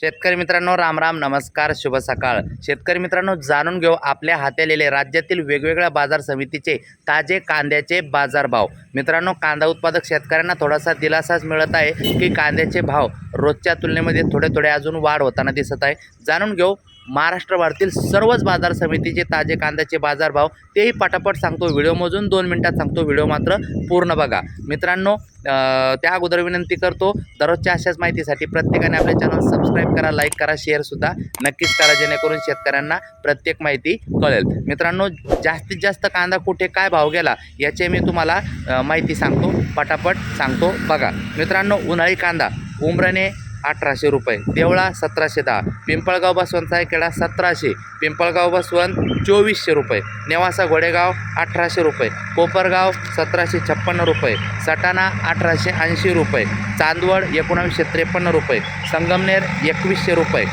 शेतकरी मित्रांनो राम राम नमस्कार शुभ सकाळ. शेतकरी मित्रांनो जाणून घेऊ आपल्या हातालेले राज्यातील वेगवेगळ्या बाजार समितीचे ताजे कांद्याचे बाजारभाव. मित्रांनो कांदा उत्पादक शेतकऱ्यांना थोडासा दिलासाच मिळत आहे की कांद्याचे भाव रोजच्या तुलनेमध्ये थोडे थोडे अजून वाढ होताना दिसत आहे. जाणून घेऊ महाराष्ट्रभरातील सर्वच बाजार समितीचे ताजे कांद्याचे बाजारभाव तेही पटापट सांगतो व्हिडिओ मोजून दोन मिनटात सांगतो व्हिडिओ मात्र पूर्ण बघा. मित्रांनो त्या अगोदर विनंती करतो दररोजच्या अशाच माहितीसाठी प्रत्येकाने आपले चॅनल सबस्क्राईब करा लाईक करा शेअरसुद्धा नक्कीच करा जेणेकरून शेतकऱ्यांना प्रत्येक माहिती कळेल. मित्रांनो जास्तीत जास्त कांदा कुठे काय भाव गेला याचे मी तुम्हाला माहिती सांगतो पटापट सांगतो बघा. मित्रांनो उन्हाळी कांदा उमराणे अठराशे रुपये. देवळा सतराशे दहा. पिंपळगाव बसवंत सायखेडा सतराशे. पिंपळगाव बसवंत चोवीसशे रुपये. नेवासा घोडेगाव अठराशे रुपये. कोपरगाव सतराशे छप्पन्न रुपये. सटाणा अठराशे ऐंशी रुपये. चांदवड एकोणावीसशे त्रेपन्न रुपये. संगमनेर एकवीसशे रुपये.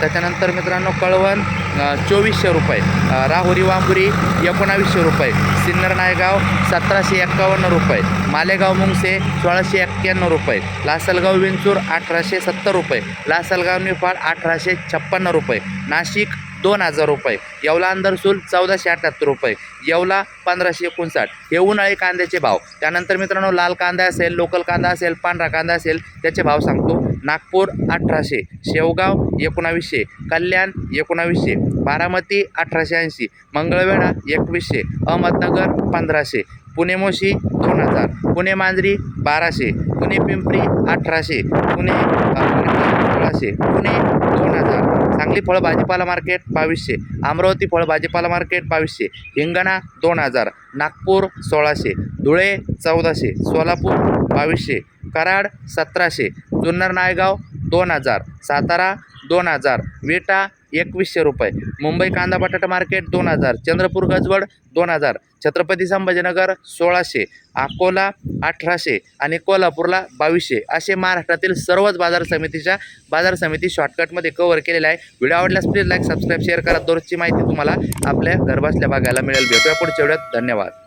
त्याच्यानंतर मित्रांनो कळवण चोवीसशे रुपये. राहुरी वांबुरी एकोणावीसशे रुपये. सिन्नर नायगाव सतराशे एक्कावन्न रुपये. मालेगाव मुंगसे सोळाशे एक्क्याण्णव रुपये. लासलगाव विंचूर अठराशे सत्तर रुपये. लासलगाव निफाड अठराशे छप्पन्न रुपये. नाशिक दोन हजार रुपये. येवला अंदरसूल चौदाशे अठ्ठ्याहत्तर रुपये. येवला पंधराशे एकोणसाठ. हे उन्हाळी कांद्याचे भाव. त्यानंतर मित्रांनो लाल कांदा असेल लोकल कांदा असेल पांढरा कांदा असेल त्याचे भाव सांगतो. नागपूर अठराशे शेवगाव एकोणावीसशे कल्याण एकोणावीसशे बारामती अठराशे ऐंशी मंगळवेढा एकवीसशे अहमदनगर पंधराशे पुणे मोशी दोन हजार पुणे मांजरी बाराशे पुणे पिंपरी अठराशे पुणे पुणे सोळाशे पुणे दोन हजार. सांगली फळ भाजीपाला मार्केट बावीसशे अमरावती फळ भाजीपाला मार्केट बावीसशे हिंगणा दोन हजार नागपूर सोळाशे धुळे चौदाशे सोलापूर बावीसशे कराड सतराशे जुन्नर नायगाव दोन हजार सातारा दोन हजार विटा एकवीसशे रुपये मुंबई कांदा बटाटा मार्केट दोन हजार चंद्रपूर गजवड दोन हजार छत्रपती संभाजीनगर सोळाशे अकोला अठराशे आणि कोल्हापूरला बावीसशे असे महाराष्ट्रातील सर्वच बाजार समितीच्या बाजार समिती शॉर्टकटमध्ये कव्हर केलेले आहे. व्हिडिओ आवडल्यास प्लीज लाईक सबस्क्राईब शेअर करा. दररोजची माहिती तुम्हाला आपल्या घरबसल्या बघायला मिळेल. भेटूया पुढच्या वेळात. धन्यवाद.